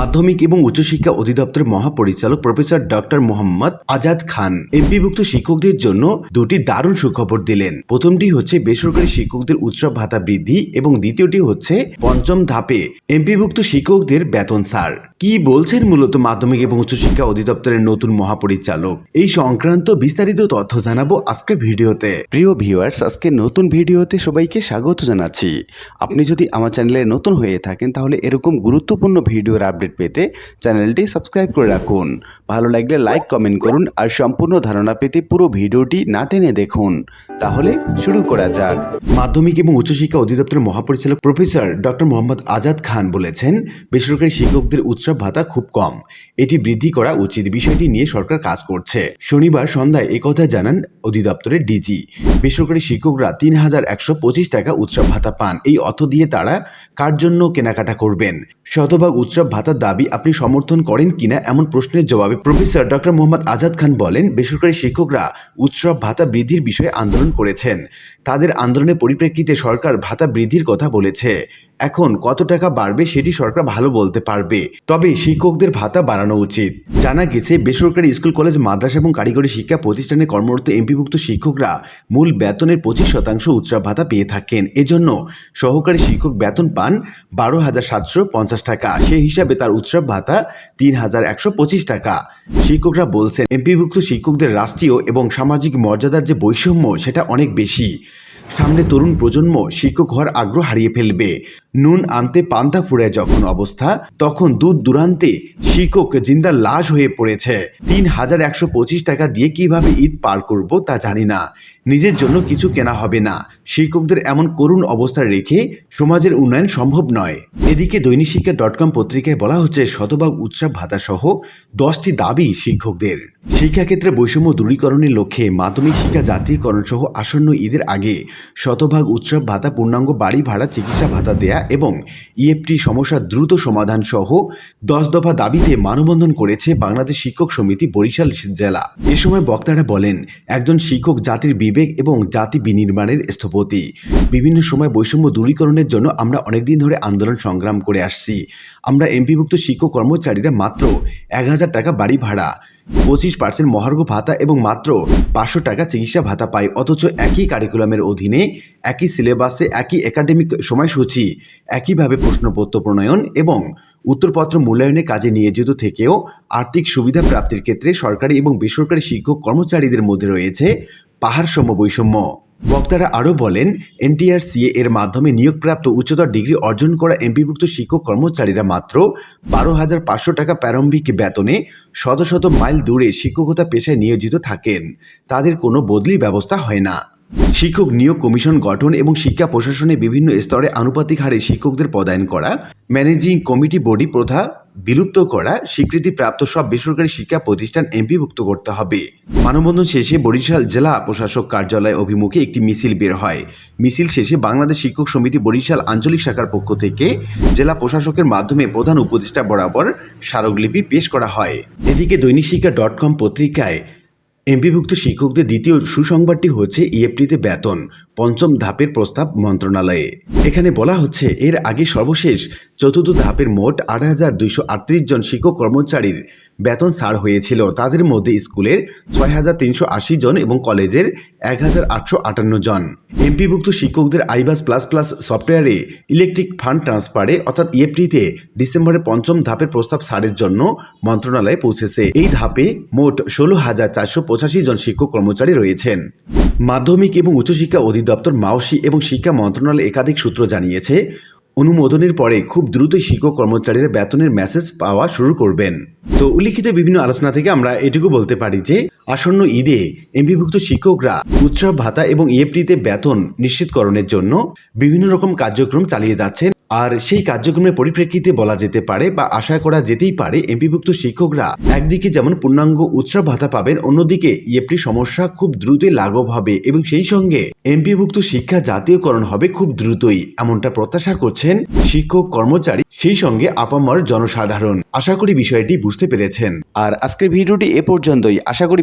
মাধ্যমিক এবং উচ্চশিক্ষা অধিদপ্তরের মহাপরিচালক প্রফেসর ডক্টর মোহাম্মদ আজাদ খান এমপিভুক্ত শিক্ষকদের জন্য দুটি দারুণ সুখবর দিলেন। প্রথমটি হচ্ছে বেসরকারি শিক্ষকদের উৎসব ভাতা বৃদ্ধি এবং দ্বিতীয়টি হচ্ছে পঞ্চম ধাপে এমপিভুক্ত শিক্ষকদের বেতন ছাড়। কি বলছেন মূলত মাধ্যমিক এবং উচ্চশিক্ষা অধিদপ্তরের নতুন মহাপরিচালক? এই সংক্রান্ত বিস্তারিত তথ্য জানাব আজকে ভিডিওতে। প্রিয় ভিউয়ার্স, আজকে নতুন ভিডিওতে সবাইকে স্বাগত জানাচ্ছি। আপনি যদি আমার চ্যানেলে নতুন হয়ে থাকেন, তাহলে এরকম গুরুত্বপূর্ণ ভিডিওর আপডেট পেতে চ্যানেলটি সাবস্ক্রাইব করে রাখুন। ভালো লাগলে লাইক কমেন্ট করুন আর সম্পূর্ণ ধারণা পেতে পুরো ভিডিওটি না টেনে দেখুন। তাহলে শুরু করা যাক। মাধ্যমিক এবং উচ্চশিক্ষা অধিদপ্তরের মহাপরিচালক প্রফেসর ডক্টর মোহাম্মদ আজাদ খান বলেছেন, বেসরকারি শিক্ষকদের উৎসব ভাতা খুব কম। এটি বৃদ্ধি করা উচিত বিষয়টি নিয়ে সরকার কাজ করছে। শনিবার সন্ধ্যায় একথা জানান অধিদপ্তরের ডিজি। বেসরকারি শিক্ষকরা তিন হাজার একশো পঁচিশ টাকা উৎসব ভাতা পান। এই অর্থ দিয়ে তারা কার জন্য কেনাকাটা করবেন? শতভাগ উৎসব ভাতার দাবি আপনি সমর্থন করেন কিনা এমন প্রশ্নের জবাবে প্রফেসর ডক্টর মোহাম্মদ আজাদ খান বলেন, বেসরকারি শিক্ষকরা উৎসব ভাতা বৃদ্ধির বিষয়ে আন্দোলন করেছেন। তাদের আন্দোলনের পরিপ্রেক্ষিতে সরকার ভাতা বৃদ্ধির কথা বলেছে। এখন কত টাকা বাড়বে সেটি সরকার ভালো বলতে পারবে। তবে শিক্ষকদের ভাতা বাড়ানো উচিত। জানা গেছে, বেসরকারি স্কুল, কলেজ, মাদ্রাসা এবং কারিগরি শিক্ষা প্রতিষ্ঠানে কর্মরত এমপিভুক্ত শিক্ষকরা মূল বেতনের পঁচিশ শতাংশ উৎসব ভাতা পেয়ে থাকেন। এজন্য সহকারী শিক্ষক বেতন পান বারো হাজার সাতশো পঞ্চাশ টাকা। সে হিসাবে তার উৎসব ভাতা তিন হাজার একশো পঁচিশ টাকা। শিক্ষকরা বলছেন, এমপিভুক্ত শিক্ষকদের রাষ্ট্রীয় এবং সামাজিক মর্যাদার যে বৈষম্য, সেটা অনেক বেশি। সামনে তরুণ প্রজন্ম শিক্ষক হওয়ার আগ্রহ হারিয়ে ফেলবে। নুন আনতে পান্তা ফুরায় যখন অবস্থা, তখন দূর দূরান্তে শিক্ষক জিন্দার লাশ হয়ে পড়েছে। তিন হাজার একশো পঁচিশ টাকা দিয়ে কীভাবে ঈদ পার করব তা জানি না। নিজের জন্য কিছু কেনা হবে না। শিক্ষকদের এমন করুণ অবস্থা রেখে সমাজের উন্নয়ন সম্ভব নয়। এদিকে দৈনিক শিক্ষা ডট কম পত্রিকায় বলা হচ্ছে, শতভাগ উৎসব ভাতা সহ দশটি দাবি শিক্ষকদের। শিক্ষাক্ষেত্রে বৈষম্য দূরীকরণের লক্ষ্যে মাধ্যমিক শিক্ষা জাতীয়করণ সহ আসন্ন ঈদের আগে শতভাগ উৎসব ভাতা, পূর্ণাঙ্গ বাড়ি ভাড়া, চিকিৎসা ভাতা দেয়া এবং ইএফটি সমস্যা দ্রুত সমাধান সহ দশ দফা দাবিতে মানববন্ধন করেছে বাংলাদেশ শিক্ষক সমিতি বরিশাল জেলা। এ সময় বক্তারা বলেন, একজন শিক্ষক জাতির বিবেক এবং জাতি বিনির্মাণের স্থপতি। বিভিন্ন সময় বৈষম্য দূরীকরণের জন্য আমরা অনেকদিন ধরে আন্দোলন সংগ্রাম করে আসছি। আমরা এমপিভুক্ত শিক্ষক কর্মচারীরা মাত্র এক হাজার টাকা বাড়ি ভাড়া পঁচিশ পার্সেন্ট মহার্ঘ ভাতা এবং মাত্র পাঁচশো টাকা চিকিৎসা ভাতা পায়। অথচ একই কারিকুলামের অধীনে একই সিলেবাসে একই একাডেমিক সময়সূচি, একইভাবে প্রশ্নপত্র প্রণয়ন এবং উত্তরপত্র মূল্যায়নের কাজে নিয়োজিত থেকেও আর্থিক সুবিধা প্রাপ্তির ক্ষেত্রে সরকারি এবং বেসরকারি শিক্ষক কর্মচারীদের মধ্যে রয়েছে পাহাড়সম বৈষম্য। বক্তারা আরও বলেন এনটিআরসিএ এর মাধ্যমে নিয়োগপ্রাপ্ত উচ্চতর ডিগ্রি অর্জন করা এমপিভুক্ত শিক্ষক কর্মচারীরা মাত্র বারো হাজার পাঁচশো টাকা প্রারম্ভিক বেতনে শত শত মাইল দূরে শিক্ষকতা পেশায় নিয়োজিত থাকেন। তাদের কোনো বদলি ব্যবস্থা হয় না। শিক্ষক নিয়োগ কমিশন গঠন এবং শিক্ষা প্রশাসনে বিভিন্ন স্তরে আনুপাতিক হারে শিক্ষকদের পদায়ন করা, ম্যানেজিং কমিটি বডি প্রথা বিলুপ্ত করা স্বীকৃতিপ্রাপ্ত সব বেসরকারি শিক্ষা প্রতিষ্ঠান এমপিভুক্ত করতে হবে। মানববন্ধন শেষে বরিশাল জেলা প্রশাসক কার্যালয় অভিমুখে একটি মিছিল বের হয়। মিছিল শেষে বাংলাদেশ শিক্ষক সমিতি বরিশাল আঞ্চলিক শাখার পক্ষ থেকে জেলা প্রশাসকের মাধ্যমে প্রধান উপদেষ্টা বরাবর স্মারকলিপি পেশ করা হয়। এদিকে দৈনিক শিক্ষা ডট কম পত্রিকায় এমপিভুক্ত শিক্ষকদের দ্বিতীয় সুসংবাদটি হচ্ছে ইএফটিতে বেতন, পঞ্চম ধাপের প্রস্তাব মন্ত্রণালয়ে। এখানে বলা হচ্ছে, এর আগে সর্বশেষ চতুর্থ ধাপের মোট আট হাজার দুইশো আটত্রিশ জন শিক্ষক কর্মচারীর বেতন ছাড় হয়েছিল। তাদের মধ্যে স্কুলের ছয় হাজার তিনশো আশি জন এবং কলেজের এক হাজার আটশো আটান্ন জন। এমপিভুক্ত শিক্ষকদের আইবাস প্লাস প্লাস সফটওয়্যারে ইলেকট্রিক ফান্ড ট্রান্সফারে, অর্থাৎ ইএফটিতে, ডিসেম্বরের পঞ্চম ধাপের প্রস্তাব ছাড়ের জন্য মন্ত্রণালয়ে পৌঁছেছে। এই ধাপে মোট ষোলো হাজার চারশো পঁচাশি জন শিক্ষক কর্মচারী রয়েছেন। মাধ্যমিক এবং উচ্চশিক্ষা অধিদপ্তর মাওসি এবং শিক্ষা মন্ত্রণালয় একাধিক সূত্র জানিয়েছে অনুমোদনের পরে খুব দ্রুত শিক্ষক কর্মচারীরা বেতনের মেসেজ পাওয়া শুরু করবেন। তো উল্লিখিত বিভিন্ন আলোচনা থেকে আমরা এটুকু বলতে পারি যে আসন্ন ঈদে এমপিভুক্ত শিক্ষকরা উৎসব, ভাতা এবং ইএফটিতে বেতন নিশ্চিতকরণের জন্য বিভিন্ন রকম কার্যক্রম চালিয়ে যাচ্ছেন। আর সেই কার্যক্রমের পরিপ্রেক্ষিতে বলা যেতে পারে বা আশা করা যেতেই পারে এমপিভুক্ত শিক্ষকরা একদিকে যেমন পূর্ণাঙ্গ উৎসব, ভাতা পাবেন, অন্যদিকে ইএফটি সমস্যা খুব দ্রুতই লাঘব হবে এবং সেই সঙ্গে এমপিভুক্ত শিক্ষা জাতীয়করণ হবে খুব দ্রুতই, এমনটা প্রত্যাশা করছেন শিক্ষক কর্মচারী, সেই সঙ্গে আপামর জনসাধারণ। আশা করি বিষয়টি বুঝতে পেরেছেন। আর আজকের ভিডিওটি এ পর্যন্তই। আশা করি